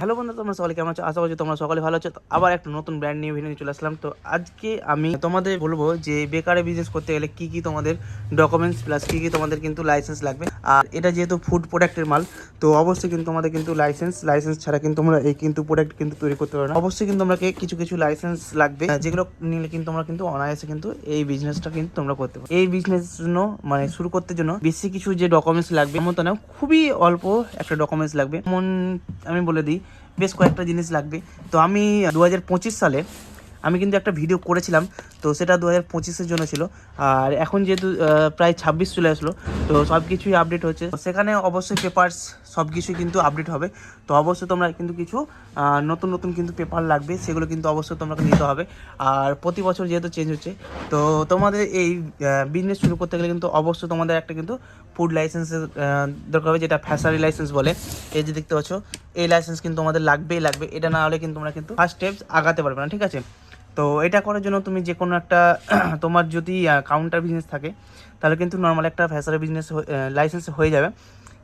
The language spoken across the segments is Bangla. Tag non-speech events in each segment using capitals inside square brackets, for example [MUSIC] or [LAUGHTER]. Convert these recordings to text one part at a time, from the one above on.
হ্যালো বন্ধু তোমরা সকালে কেমন আছো? আশা করছি তোমরা সকালে ভালো আছো। আবার একটা নতুন ব্র্যান্ড নিউ ভিডিও নিয়ে চলে আসলাম। তো আজকে আমি তোমাদের বলব যে বেকারে বিজনেস করতে গেলে কি কি তোমাদের ডকুমেন্টস প্লাস কি কি তোমাদের কিন্তু লাইসেন্স লাগবে। আর এটা যেহেতু ফুড প্রোডাক্টের মাল, তো অবশ্যই কিন্তু তোমাদের কিন্তু লাইসেন্স লাইসেন্স ছাড়া কিন্তু তোমরা এই কিন্তু প্রোডাক্ট কিন্তু তৈরি করতে পারো না। অবশ্যই কিন্তু তোমাকে কিছু কিছু লাইসেন্স লাগবে, যেগুলো নিলে কিন্তু তোমরা কিন্তু অনায়াসে কিন্তু এই বিজনেসটা কিন্তু তোমরা করতে পারো। এই বিজনেস জন্য মানে শুরু করতে জন্য বেশি কিছু যে ডকুমেন্টস লাগবে এমন তো না খুবই অল্প একটা ডকুমেন্টস লাগবে। যেমন আমি বলে দিই বেশ কয়েকটা জিনিস লাগবে। তো আমি দু হাজার পঁচিশ সালে আমি কিন্তু একটা ভিডিও করেছিলাম, তো সেটা দু হাজার পঁচিশের জন্য ছিল। আর এখন যেহেতু প্রায় ছাব্বিশ চলে আসলো, তো সব কিছুই আপডেট হচ্ছে। সেখানে অবশ্যই পেপারস সব কিছুই কিন্তু আপডেট হবে। তো অবশ্যই তোমরা কিন্তু কিছু নতুন নতুন কিন্তু পেপার লাগবে, সেগুলো কিন্তু অবশ্যই তোমাকে নিতে হবে। আর প্রতি বছর যেহেতু চেঞ্জ হচ্ছে, তো তোমাদের এই বিজনেস শুরু করতে গেলে কিন্তু অবশ্যই তোমাদের একটা কিন্তু ফুড লাইসেন্সের দরকার হবে, যেটা ফ্যাশারি লাইসেন্স বলে। এই যে দেখতে পাচ্ছ, এই লাইসেন্স কিন্তু তোমাদের লাগবেই লাগবে। এটা না হলে কিন্তু তোমরা কিন্তু ফার্স্ট স্টেপস আগাতে পারবে না, ঠিক আছে? তো এটা করার জন্য তুমি যে কোনো একটা, [CLEARS THROAT] তোমার যদি কাউন্টার বিজনেস থাকে, তাহলে কিন্তু নর্মাল একটা ফ্যাশারি বিজনেস লাইসেন্স হয়ে যাবে।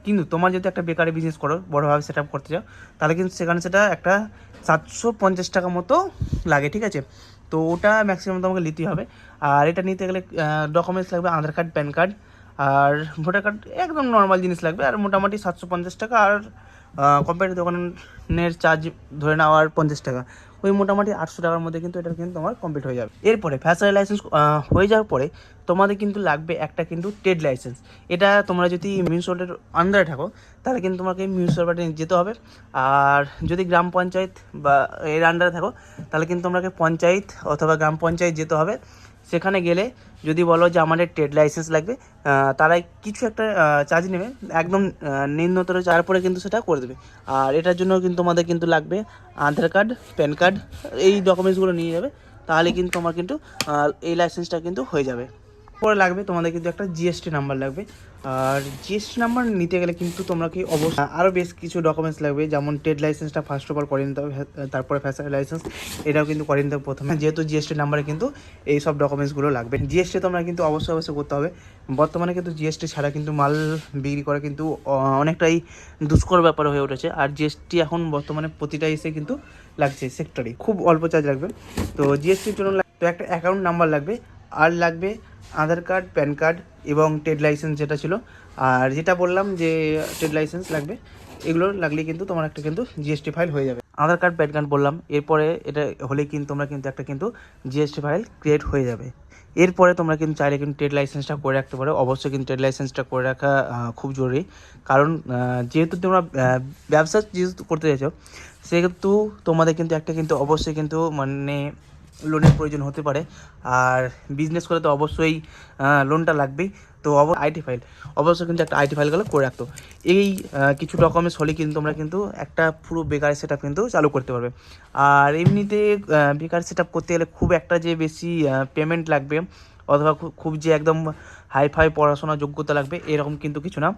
কিন্তু তোমার যদি একটা বেকারি বিজনেস করো, বড়োভাবে সেট আপ করতে চাও, তাহলে কিন্তু সেখানে সেটা একটা সাতশো পঞ্চাশ টাকা মতো লাগে, ঠিক আছে? তো ওটা ম্যাক্সিমাম তোমাকে নিতেই হবে। আর এটা নিতে গেলে ডকুমেন্টস লাগবে, আধার কার্ড প্যান কার্ড আর ভোটার কার্ড একদম নর্মাল জিনিস লাগবে, আর মোটামুটি সাতশো পঞ্চাশ টাকা, আর কোম্পানির দোকানের চার্জ ধরে নেওয়ার পঞ্চাশ টাকা। ওই মোটামুটি আটশো টাকার মধ্যে কিন্তু এটা কিন্তু তোমার কমপ্লিট হয়ে যাবে। এরপরে ফ্যাশারি লাইসেন্স হয়ে যাওয়ার পরে তোমাদের কিন্তু লাগবে একটা কিন্তু ট্রেড লাইসেন্স এটা তোমরা যদি মিউনিসিপ্যালিটির আন্ডারে থাকো, তাহলে কিন্তু তোমাকে মিউনিসিপ্যালিটি যেতে হবে। আর যদি গ্রাম পঞ্চায়েত বা এর আন্ডারে থাকো, তাহলে কিন্তু তোমাকে পঞ্চায়েত অথবা গ্রাম পঞ্চায়েত যেতে হবে। সেখানে গেলে যদি বলো যে আমাদের ট্রেড লাইসেন্স লাগবে তারাই তারা কিছু একটা চার্জ নেবে, একদম নিম্নতর নিম্নতর তারপরে কিন্তু সেটা করে দেবে। আর এটার জন্য কিন্তু আমাদের কিন্তু লাগবে আধার কার্ড প্যান কার্ড এই ডকুমেন্টসগুলো নিয়ে যাবে, তাহলে কিন্তু আমার কিন্তু এই লাইসেন্সটা কিন্তু হয়ে যাবে। পরে লাগবে তোমাদের কিন্তু একটা জিএসটি নাম্বার লাগবে। আর জিএসটি নাম্বার নিতে গেলে কিন্তু তোমরা কি অবশ্যই আরও বেশ কিছু ডকুমেন্টস লাগবে যেমন ট্রেড লাইসেন্সটা ফার্স্ট অফ অল করে নিতে হবে হ্যাঁ, তারপরে ফ্যাশারি লাইসেন্স এটাও কিন্তু করে নিতে হবে প্রথমে। যেহেতু জিএসটি নাম্বারে কিন্তু এই সব ডকুমেন্টসগুলো লাগবে। জিএসটি তোমরা কিন্তু অবশ্যই অবশ্যই করতে হবে। বর্তমানে কিন্তু জিএসটি ছাড়া কিন্তু মাল বিক্রি করা কিন্তু অনেকটাই দুষ্কর ব্যাপার হয়ে উঠেছে। আর জিএসটি এখন বর্তমানে প্রতিটা এসে কিন্তু লাগছে সেক্টরে খুব অল্প চার্জ লাগবে। তো জিএসটির জন্য তো একটা অ্যাকাউন্ট নাম্বার লাগবে। আর লাগবে আধার কার্ড, প্যান কার্ড এবং ট্রেড লাইসেন্স যেটা ছিল। আর যেটা বললাম যে ট্রেড লাইসেন্স লাগবে, এগুলো লাগলে কিন্তু তোমার একটা কিন্তু জিএসটি ফাইল হয়ে যাবে। আধার কার্ড, প্যান কার্ড বললাম, এরপরে এটা হলে কিন্তু তোমরা কিন্তু একটা কিন্তু জিএসটি ফাইল ক্রিয়েট হয়ে যাবে। এরপরে তোমরা কিন্তু চাইলে কিন্তু ট্রেড লাইসেন্সটা করে রাখতে পারো। অবশ্যই কিন্তু ট্রেড লাইসেন্সটা করে রাখা খুব জরুরি। কারণ যেহেতু তোমরা ব্যবসা যেহেতু করতে চাইছো, সেহেতু তোমাদের কিন্তু একটা কিন্তু অবশ্যই কিন্তু মানে লোনের প্রয়োজন হতে পারে। আর বিজনেস করে তো অবশ্যই লোনটা লাগবেই। তো অব আইটি ফাইল অবশ্যই কিন্তু একটা আইটি ফাইলগুলো করে রাখতো। এই কিছু ডকুমেন্টস হলে কিন্তু তোমরা কিন্তু একটা পুরো বেকার সেট কিন্তু চালু করতে পারবে। আর এমনিতে বেকার সেট করতে গেলে খুব একটা যে বেশি পেমেন্ট লাগবে, অথবা খুব যে একদম হাই ফাই পড়াশোনা যোগ্যতা লাগবে, এরকম কিন্তু কিছু না।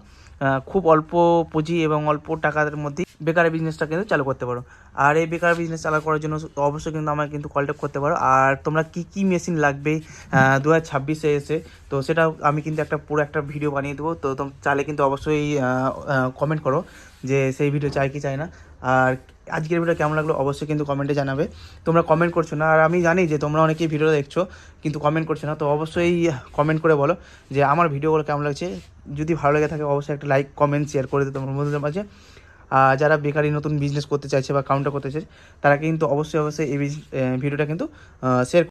খুব অল্প পুঁজি এবং অল্প টাকার মধ্যে বেকার বিজনেসটা কিন্তু চালু করতে পারো। আর এই বেকার বিজনেস চালু করার জন্য অবশ্যই কিন্তু আমাকে কিন্তু কন্ট্যাক্ট করতে পারো। আর তোমরা কি কি মেশিন লাগবে দু হাজার ছাব্বিশে এসে? তো সেটা আমি কিন্তু একটা, পুরো একটা ভিডিও বানিয়ে দেবো। তো চাইলে কিন্তু অবশ্যই কমেন্ট করো যে সেই ভিডিও চাই কি চাই না। আর আজকের ভিডিও কেমন লাগল অবশ্যই কিন্তু কমেন্টে জানাবে। তোমরা কমেন্ট করছ না, আর আমি জানি যে তোমরা অনেকেই ভিডিও দেখছ, কিন্তু কমেন্ট করছ না, তো অবশ্যই কমেন্ট করে বলো যে আমার ভিডিওগুলো কেমন লাগছে। যদি ভালো লেগে থাকে, অবশ্যই একটা লাইক কমেন্ট শেয়ার করে দিতে তোমার বন্ধুদের মাঝে। আর যারা বেকারি নতুন বিজনেস করতে চাইছে বা কাউন্টার করতে চাইছে, তারা কিন্তু অবশ্যই অবশ্যই এই ভিডিওটা কিন্তু শেয়ার